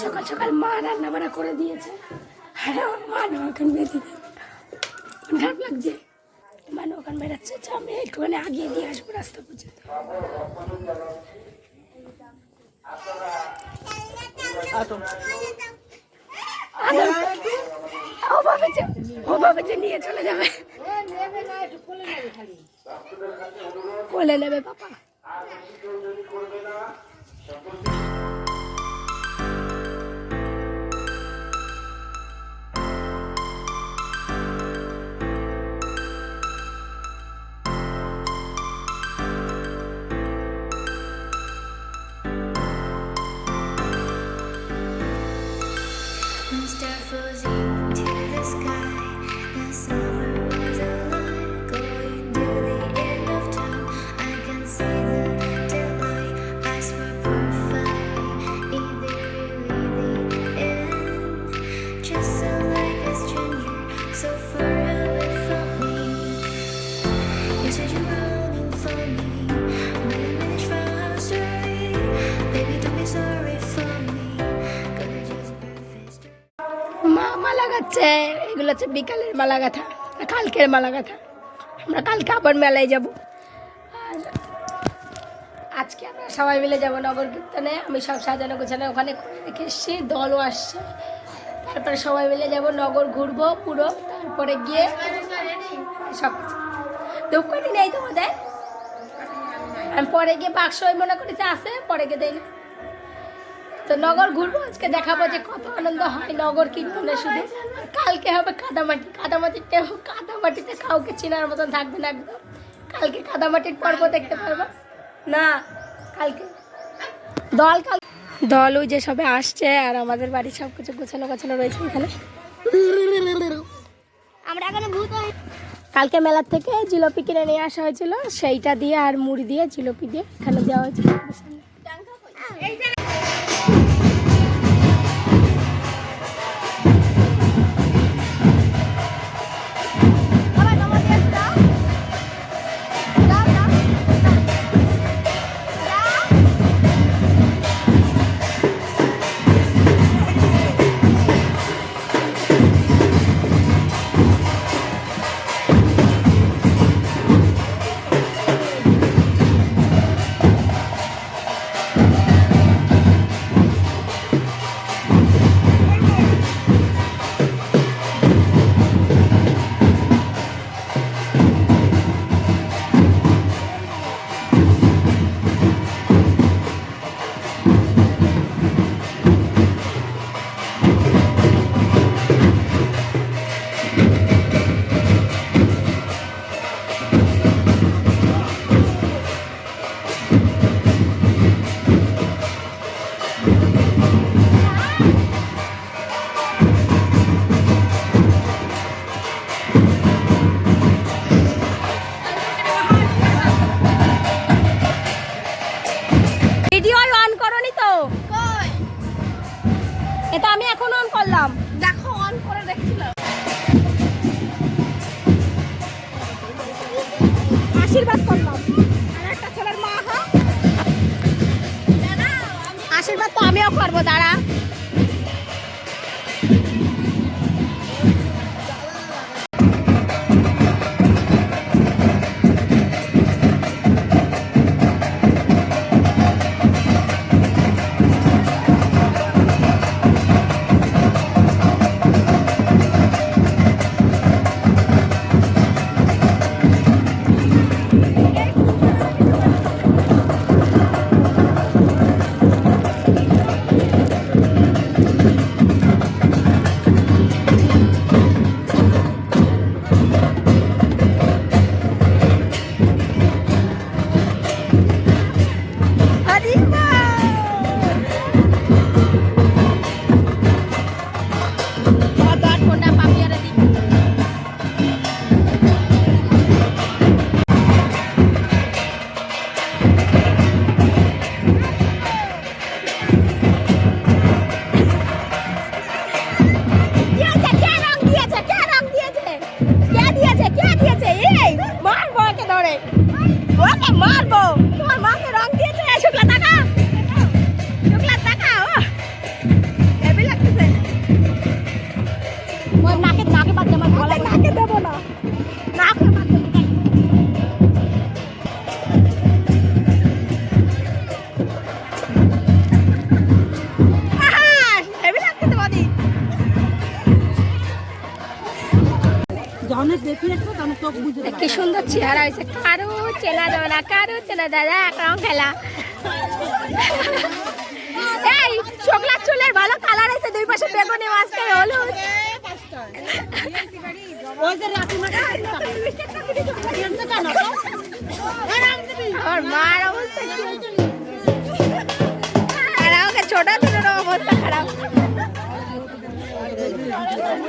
সকাল সকাল মা রান্না বান্না করে দিয়েছে। আর আমার মা না এখন বেঁধে খারাপ লাগছে। মানে ওখানে বেড়াচ্ছে। যে আমি একটুখানি আগিয়ে দিয়ে আসব রাস্তা পর্যন্ত। নিয়ে চলে যাবে। কোলে নেবে পাপা lose you. গাচ্ছে এগুলো হচ্ছে বিকালের মালা গাথা কালকের মালা গাথা আমরা কালকে আবার মেলায় যাব। আর আজকে আমরা সবাই মিলে যাব নগর কীর্তনে। আমি সব সাজানো গোছানো ওখানে করে রেখে এসেছি, দলও আসছে। তারপরে সবাই মিলে যাব, নগর ঘুরবো পুরো। তারপরে গিয়ে সব ধূপকাঠি নেই তোমাদের? আমি পরে গিয়ে বাক্স মনে করেছে আসে পরে গিয়ে দেয় না তো নগর ঘুরবো আজকে দেখাবো যে কত আনন্দ হয় নগর কীর্তনে শুধু। কালকে হবে কাদামাটি। কাদামাটিতে কাদামাটিতে কাউকে চেনার মতন থাকবে না একদম। কালকে কাদামাটির পর্ব দেখতে পারব? না কালকে। দল কাল দল ওই যে সবে আসছে আর আমাদের বাড়ির সব কিছু গোছানো গোছানো রয়েছে এখানে। আমরা এখানে ভূত কালকে মেলার থেকে জিলিপি কিনে নিয়ে আসা হয়েছিল। সেইটা দিয়ে আর মুড়ি দিয়ে জিলিপি দিয়ে এখানে দেওয়া হয়েছিল। আমিও করব দাঁড়া। Marvel! কি সুন্দর চেহারা হয়েছে। কারও চেনা যাবে না কারও চেনা দাদা একরকম খেলা। এই, শুকলা চুলের ভালো কালার আছে দুই পাশে বেগুনি, মাঝখানে হলুদ। আমার মার অবস্থা কি? ছোট ছোট অবস্থা খারাপ।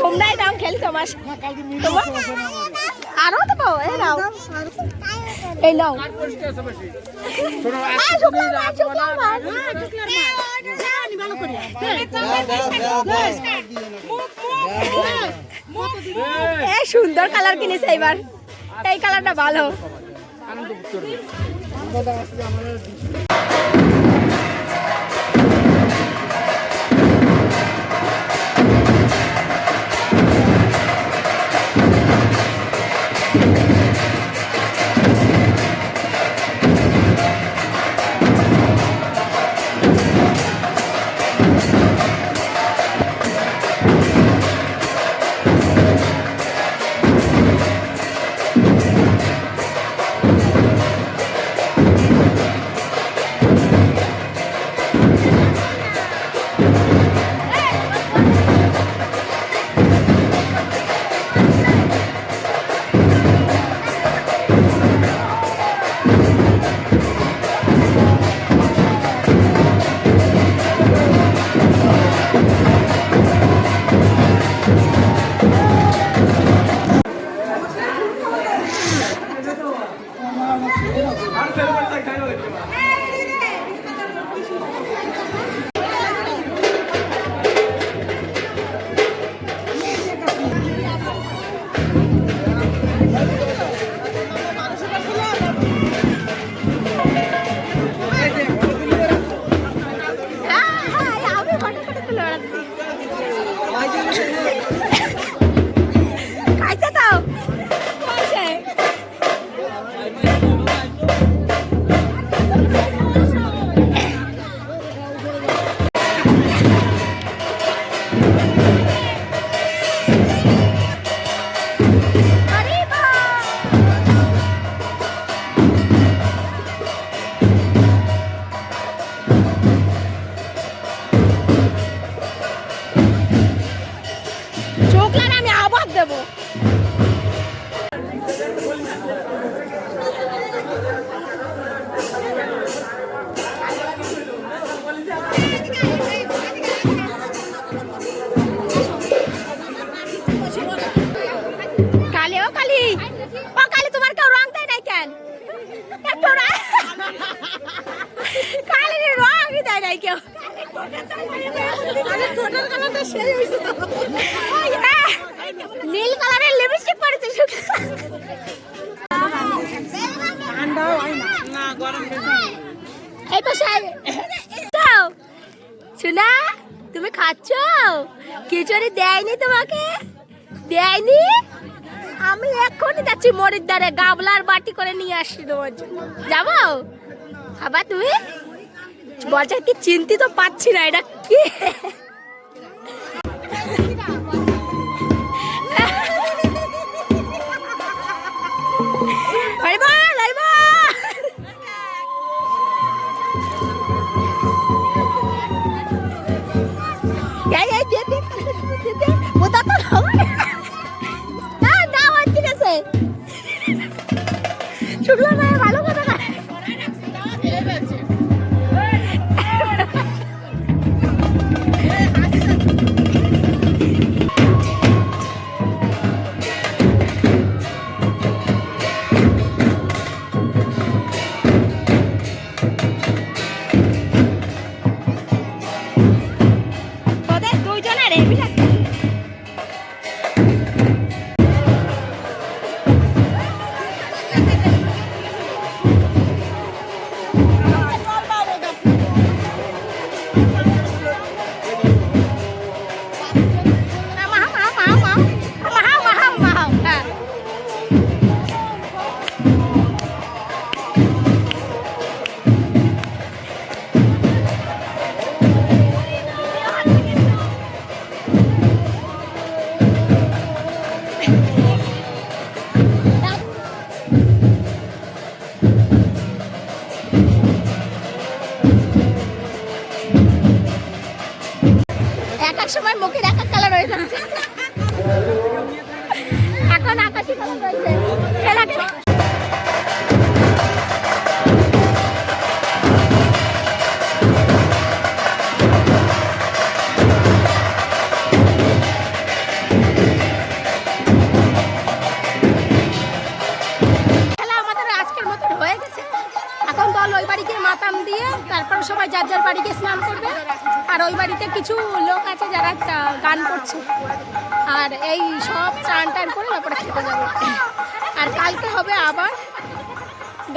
তোমরাই নাম খেলছো আমার তোমার আরও তো এই নাও এই নাও এই সুন্দর কালার কিনেছে এবার এই কালারটা ভালো হ্যাঁ, খিচুড়ি দেয়নি তোমাকে? দেয়নি? আমি এক্ষুনি যাচ্ছি মরির দ্বারে, গাবলার বাটি করে নিয়ে আসছি তোমার জন্য যাব? আবার তুমি? বলছে, কি চিন্তিত পাচ্ছি না, এটা কি? হরিবল হরিবল সময় মুখের এক কালার হয়ে যাচ্ছে। এখন আকাশি কালার রয়েছে।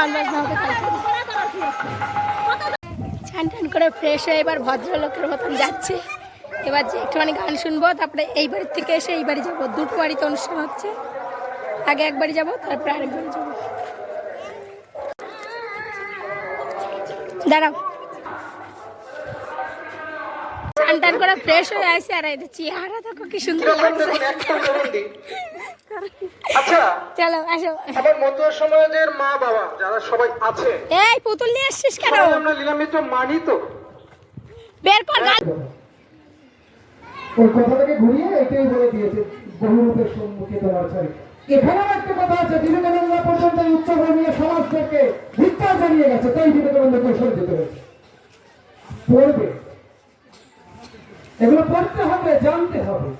গান বাজনা চান করে ফ্রেশ হয়ে এবার ভদ্রলোকের মতন যাচ্ছে। এবার যে একটুখানি গান শুনব, তারপরে এই বাড়ির থেকে এসে এই বাড়ি যাব। দুটো বাড়িতে অনুষ্ঠান হচ্ছে। আগে এক বাড়ি যাব, তারপরে আরেক বাড়ি যাব। দাঁড়াও। টান টান করে ফ্রেশ হয়ে আসে, আর এদের চেহারা দেখো কি সুন্দর লাগছে। আচ্ছা চলো আসো। আমার মতো সমাজের মা বাবা যারা সবাই আছে এই পুতুল নিয়ে আসছিস কেন? আমরা মানি তো। বের কর গান ওই কথাটাকে ঘুরিয়ে এটাই বলে দিয়েছে বহুরূপের সম্মুখে তোমার এখানেও একটা কথা আছে বিবেকানন্দ পর্যন্ত উচ্চধর্মীয় সমাজ থেকে ভিক্ষা জানিয়ে গেছে তাই যেতে হয়েছে। পড়বে। এগুলো পড়তে হবে জানতে হবে।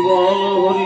হরিবল হরিবল